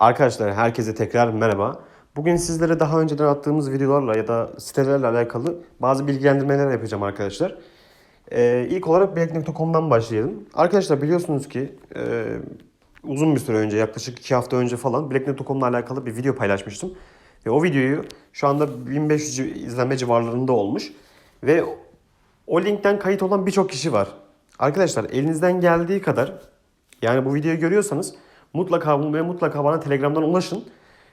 Arkadaşlar herkese tekrar merhaba. Bugün sizlere daha önceden attığımız videolarla ya da sitelerle alakalı bazı bilgilendirmeler yapacağım arkadaşlar. Ee, ilk olarak Black.com'dan başlayalım. Arkadaşlar biliyorsunuz ki e, uzun bir süre önce yaklaşık 2 hafta önce falan Black.com'la alakalı bir video paylaşmıştım. Ve o videoyu şu anda 1500 izlenme civarlarında olmuş. Ve o linkten kayıt olan birçok kişi var. Arkadaşlar elinizden geldiği kadar yani bu videoyu görüyorsanız mutlaka ve mutlaka bana Telegram'dan ulaşın.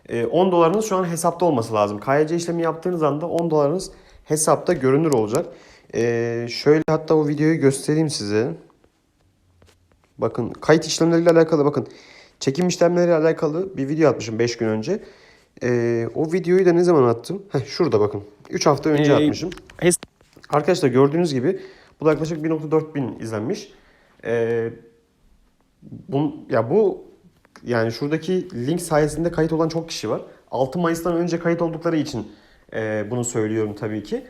Ee, 10 dolarınız şu an hesapta olması lazım. KYC işlemi yaptığınız anda 10 dolarınız hesapta görünür olacak. Ee, şöyle hatta o videoyu göstereyim size. Bakın kayıt işlemleriyle alakalı bakın. Çekim işlemleriyle alakalı bir video atmışım 5 gün önce. Ee, o videoyu da ne zaman attım? Heh, şurada bakın. 3 hafta önce Ee, atmışım. Arkadaşlar gördüğünüz gibi bu da yaklaşık 1.4 bin izlenmiş. Ee, bun, ya bu yani şuradaki link sayesinde kayıt olan çok kişi var. 6 Mayıs'tan önce kayıt oldukları için e, bunu söylüyorum tabii ki.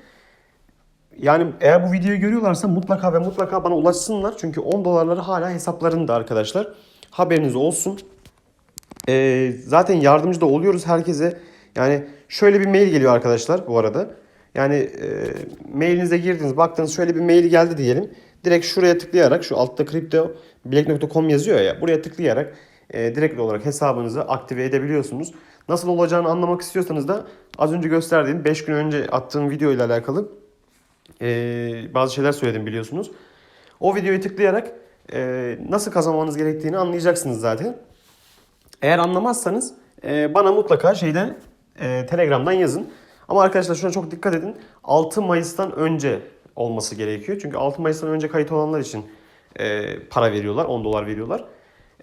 Yani eğer bu videoyu görüyorlarsa mutlaka ve mutlaka bana ulaşsınlar. Çünkü 10 dolarları hala hesaplarında arkadaşlar. Haberiniz olsun. Ee, zaten yardımcı da oluyoruz herkese. Yani şöyle bir mail geliyor arkadaşlar bu arada. Yani e, mailinize girdiniz baktınız şöyle bir mail geldi diyelim. Direkt şuraya tıklayarak şu altta crypto black.com yazıyor ya buraya tıklayarak e, direkt olarak hesabınızı aktive edebiliyorsunuz. Nasıl olacağını anlamak istiyorsanız da az önce gösterdiğim 5 gün önce attığım video ile alakalı e, bazı şeyler söyledim biliyorsunuz. O videoyu tıklayarak e, nasıl kazanmanız gerektiğini anlayacaksınız zaten. Eğer anlamazsanız e, bana mutlaka şeyden Telegram'dan yazın. Ama arkadaşlar şuna çok dikkat edin. 6 Mayıs'tan önce olması gerekiyor. Çünkü 6 Mayıs'tan önce kayıt olanlar için para veriyorlar. 10 dolar veriyorlar.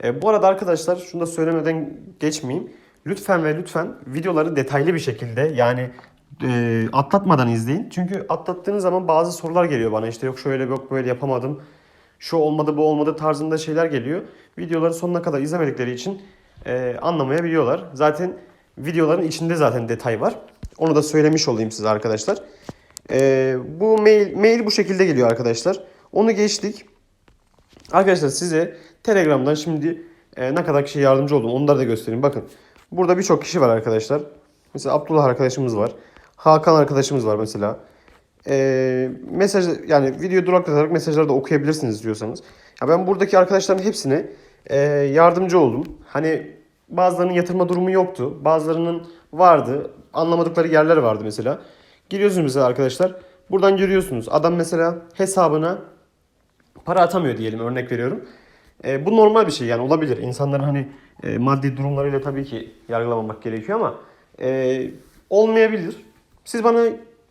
E, bu arada arkadaşlar şunu da söylemeden geçmeyeyim. Lütfen ve lütfen videoları detaylı bir şekilde yani e, atlatmadan izleyin. Çünkü atlattığınız zaman bazı sorular geliyor bana. İşte yok şöyle yok böyle yapamadım. Şu olmadı bu olmadı tarzında şeyler geliyor. Videoları sonuna kadar izlemedikleri için e, anlamayabiliyorlar. Zaten videoların içinde zaten detay var. Onu da söylemiş olayım size arkadaşlar. E, bu mail mail bu şekilde geliyor arkadaşlar. Onu geçtik. Arkadaşlar size Telegram'dan şimdi e, ne kadar kişi yardımcı oldum onları da göstereyim. Bakın burada birçok kişi var arkadaşlar. Mesela Abdullah arkadaşımız var. Hakan arkadaşımız var mesela. E, mesaj yani video duraklatarak mesajları da okuyabilirsiniz diyorsanız. Ya ben buradaki arkadaşların hepsine e, yardımcı oldum. Hani bazılarının yatırma durumu yoktu. Bazılarının vardı. Anlamadıkları yerler vardı mesela. Giriyorsunuz mesela arkadaşlar. Buradan görüyorsunuz. Adam mesela hesabına para atamıyor diyelim örnek veriyorum. E, bu normal bir şey yani olabilir. İnsanların hani e, maddi durumlarıyla tabii ki yargılamamak gerekiyor ama e, olmayabilir. Siz bana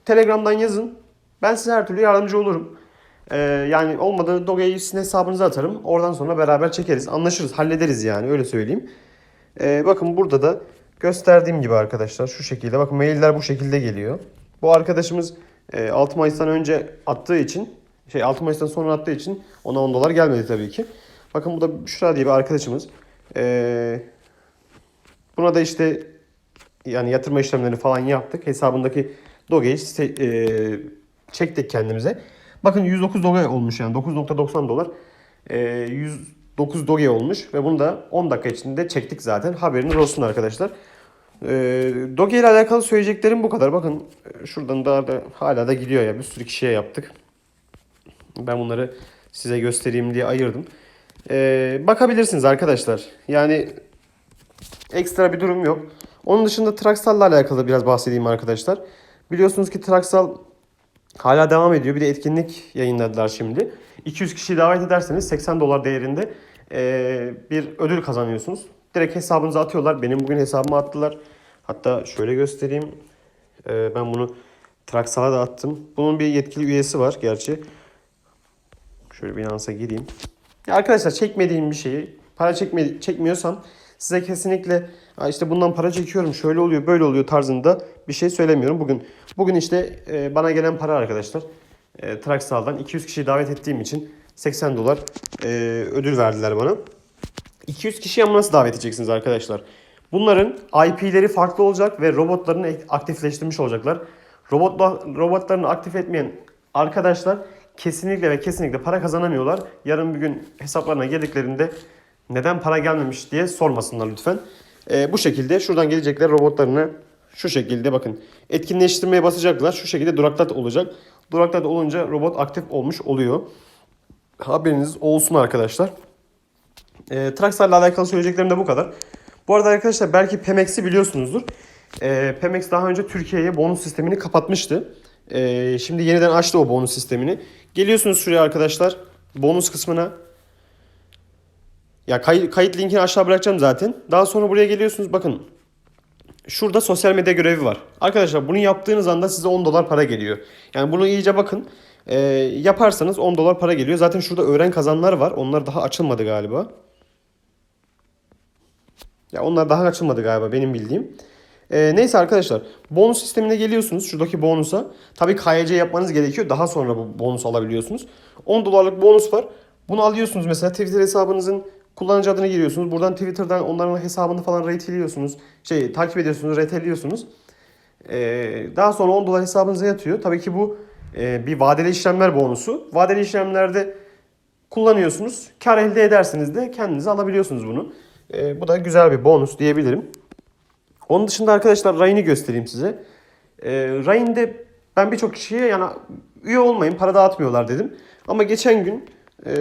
Telegram'dan yazın. Ben size her türlü yardımcı olurum. E, yani olmadı Doge'yi sizin hesabınıza atarım. Oradan sonra beraber çekeriz. Anlaşırız, hallederiz yani öyle söyleyeyim. E, bakın burada da gösterdiğim gibi arkadaşlar şu şekilde. Bakın mailler bu şekilde geliyor. Bu arkadaşımız e, 6 Mayıs'tan önce attığı için şey 6 Mayıs'tan sonra attığı için ona 10 dolar gelmedi tabii ki. Bakın bu da Büşra diye bir arkadaşımız. Ee, buna da işte yani yatırma işlemlerini falan yaptık. Hesabındaki Doge'yi e, çektik kendimize. Bakın 109 Doge olmuş yani 9.90 dolar. Ee, 109 Doge olmuş ve bunu da 10 dakika içinde çektik zaten. Haberiniz olsun arkadaşlar. Ee, Doge ile alakalı söyleyeceklerim bu kadar. Bakın e, şuradan da, da hala da gidiyor ya. Bir sürü kişiye yaptık. Ben bunları size göstereyim diye ayırdım. Ee, bakabilirsiniz arkadaşlar. Yani ekstra bir durum yok. Onun dışında Traxal'la alakalı biraz bahsedeyim arkadaşlar. Biliyorsunuz ki Traxal hala devam ediyor. Bir de etkinlik yayınladılar şimdi. 200 kişiyi davet ederseniz 80 dolar değerinde ee, bir ödül kazanıyorsunuz. Direkt hesabınıza atıyorlar. Benim bugün hesabıma attılar. Hatta şöyle göstereyim. Ee, ben bunu Traxal'a da attım. Bunun bir yetkili üyesi var gerçi. Şöyle Binance'a gireyim. Ya arkadaşlar çekmediğim bir şeyi para çekme, çekmiyorsam size kesinlikle "Aa işte bundan para çekiyorum şöyle oluyor böyle oluyor tarzında bir şey söylemiyorum. Bugün bugün işte e, bana gelen para arkadaşlar e, Traxal'dan 200 kişiyi davet ettiğim için 80 dolar e, ödül verdiler bana. 200 kişiyi ama nasıl davet edeceksiniz arkadaşlar? Bunların IP'leri farklı olacak ve robotlarını aktifleştirmiş olacaklar. Robotla, robotlarını aktif etmeyen arkadaşlar kesinlikle ve kesinlikle para kazanamıyorlar. Yarın bir gün hesaplarına geldiklerinde neden para gelmemiş diye sormasınlar lütfen. Ee, bu şekilde şuradan gelecekler robotlarını şu şekilde bakın etkinleştirmeye basacaklar. Şu şekilde duraklat olacak. Duraklat olunca robot aktif olmuş oluyor. Haberiniz olsun arkadaşlar. E, Traxxar'la alakalı söyleyeceklerim de bu kadar. Bu arada arkadaşlar belki Pemex'i biliyorsunuzdur. E, Pemex daha önce Türkiye'ye bonus sistemini kapatmıştı. E, şimdi yeniden açtı o bonus sistemini. Geliyorsunuz şuraya arkadaşlar. Bonus kısmına. Ya kay- kayıt linkini aşağı bırakacağım zaten. Daha sonra buraya geliyorsunuz. Bakın Şurada sosyal medya görevi var. Arkadaşlar bunu yaptığınız anda size 10 dolar para geliyor. Yani bunu iyice bakın. Ee, yaparsanız 10 dolar para geliyor. Zaten şurada öğren kazanlar var. Onlar daha açılmadı galiba. Ya onlar daha açılmadı galiba benim bildiğim. Ee, neyse arkadaşlar bonus sistemine geliyorsunuz şuradaki bonusa. Tabii KYC yapmanız gerekiyor. Daha sonra bu bonus alabiliyorsunuz. 10 dolarlık bonus var. Bunu alıyorsunuz mesela Twitter hesabınızın kullanıcı adını giriyorsunuz. Buradan Twitter'dan onların hesabını falan retweetliyorsunuz. Şey takip ediyorsunuz, retweetliyorsunuz. Ee, daha sonra 10 dolar hesabınıza yatıyor. Tabii ki bu e, bir vadeli işlemler bonusu. Vadeli işlemlerde kullanıyorsunuz. Kar elde edersiniz de kendinize alabiliyorsunuz bunu. Ee, bu da güzel bir bonus diyebilirim. Onun dışında arkadaşlar Ryan'i göstereyim size. Ee, Ryan'de ben birçok kişiye yani üye olmayın para dağıtmıyorlar dedim. Ama geçen gün e,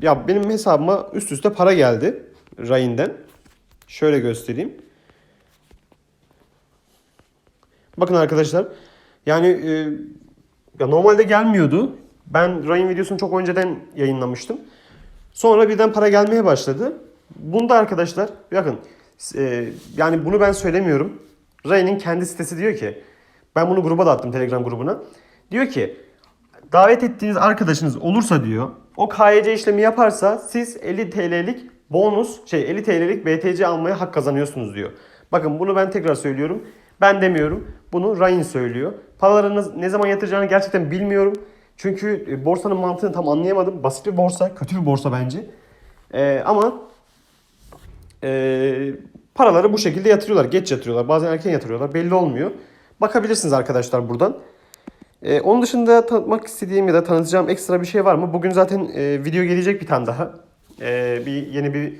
ya benim hesabıma üst üste para geldi Ryan'den. Şöyle göstereyim. Bakın arkadaşlar. Yani e, ya normalde gelmiyordu. Ben Ryan videosunu çok önceden yayınlamıştım. Sonra birden para gelmeye başladı. Bunda arkadaşlar bakın e, yani bunu ben söylemiyorum. Ryan'in kendi sitesi diyor ki ben bunu gruba da attım Telegram grubuna. Diyor ki davet ettiğiniz arkadaşınız olursa diyor o KYC işlemi yaparsa siz 50 TL'lik bonus şey 50 TL'lik BTC almaya hak kazanıyorsunuz diyor. Bakın bunu ben tekrar söylüyorum. Ben demiyorum. Bunu Ryan söylüyor. Paralarını ne zaman yatıracağını gerçekten bilmiyorum. Çünkü e, borsanın mantığını tam anlayamadım. Basit bir borsa, kötü bir borsa bence. Ee, ama e, paraları bu şekilde yatırıyorlar. Geç yatırıyorlar. Bazen erken yatırıyorlar. Belli olmuyor. Bakabilirsiniz arkadaşlar buradan. Ee, onun dışında tanıtmak istediğim ya da tanıtacağım ekstra bir şey var mı? Bugün zaten e, video gelecek bir tane daha. Ee, bir yeni bir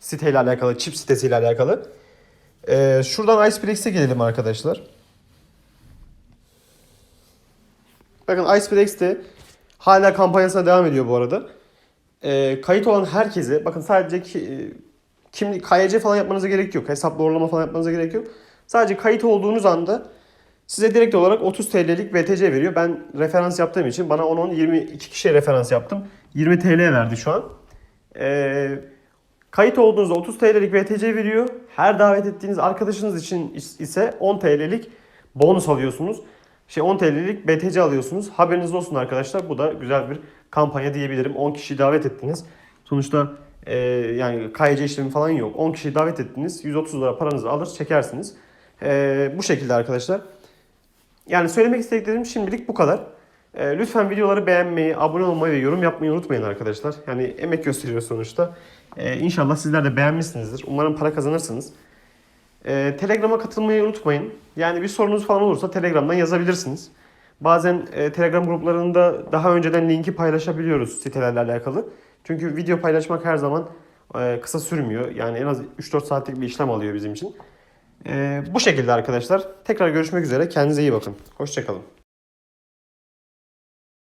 siteyle alakalı, çip sitesiyle alakalı. Ee, şuradan IcePlex'e gelelim arkadaşlar. Bakın IcePlex de hala kampanyasına devam ediyor bu arada. Ee, kayıt olan herkese, bakın sadece ki, e, kimlik, KYC falan yapmanıza gerek yok. Hesap doğrulama falan yapmanıza gerek yok. Sadece kayıt olduğunuz anda size direkt olarak 30 TL'lik BTC veriyor. Ben referans yaptığım için bana 10-10 22 kişiye referans yaptım. 20 TL verdi şu an. Ee, kayıt olduğunuzda 30 TL'lik BTC veriyor. Her davet ettiğiniz arkadaşınız için ise 10 TL'lik bonus alıyorsunuz. Şey 10 TL'lik BTC alıyorsunuz. Haberiniz olsun arkadaşlar. Bu da güzel bir kampanya diyebilirim. 10 kişi davet ettiniz. Sonuçta e, yani KYC işlemi falan yok. 10 kişi davet ettiniz. 130 lira paranızı alır çekersiniz. E, bu şekilde arkadaşlar. Yani söylemek istediklerim şimdilik bu kadar. E, lütfen videoları beğenmeyi, abone olmayı ve yorum yapmayı unutmayın arkadaşlar. Yani emek gösteriyoruz sonuçta. E, inşallah sizler de beğenmişsinizdir. Umarım para kazanırsınız. E, Telegram'a katılmayı unutmayın. Yani bir sorunuz falan olursa Telegram'dan yazabilirsiniz. Bazen e, Telegram gruplarında daha önceden linki paylaşabiliyoruz sitelerle alakalı. Çünkü video paylaşmak her zaman e, kısa sürmüyor. Yani en az 3-4 saatlik bir işlem alıyor bizim için. E, bu şekilde arkadaşlar. Tekrar görüşmek üzere. Kendinize iyi bakın. Hoşçakalın.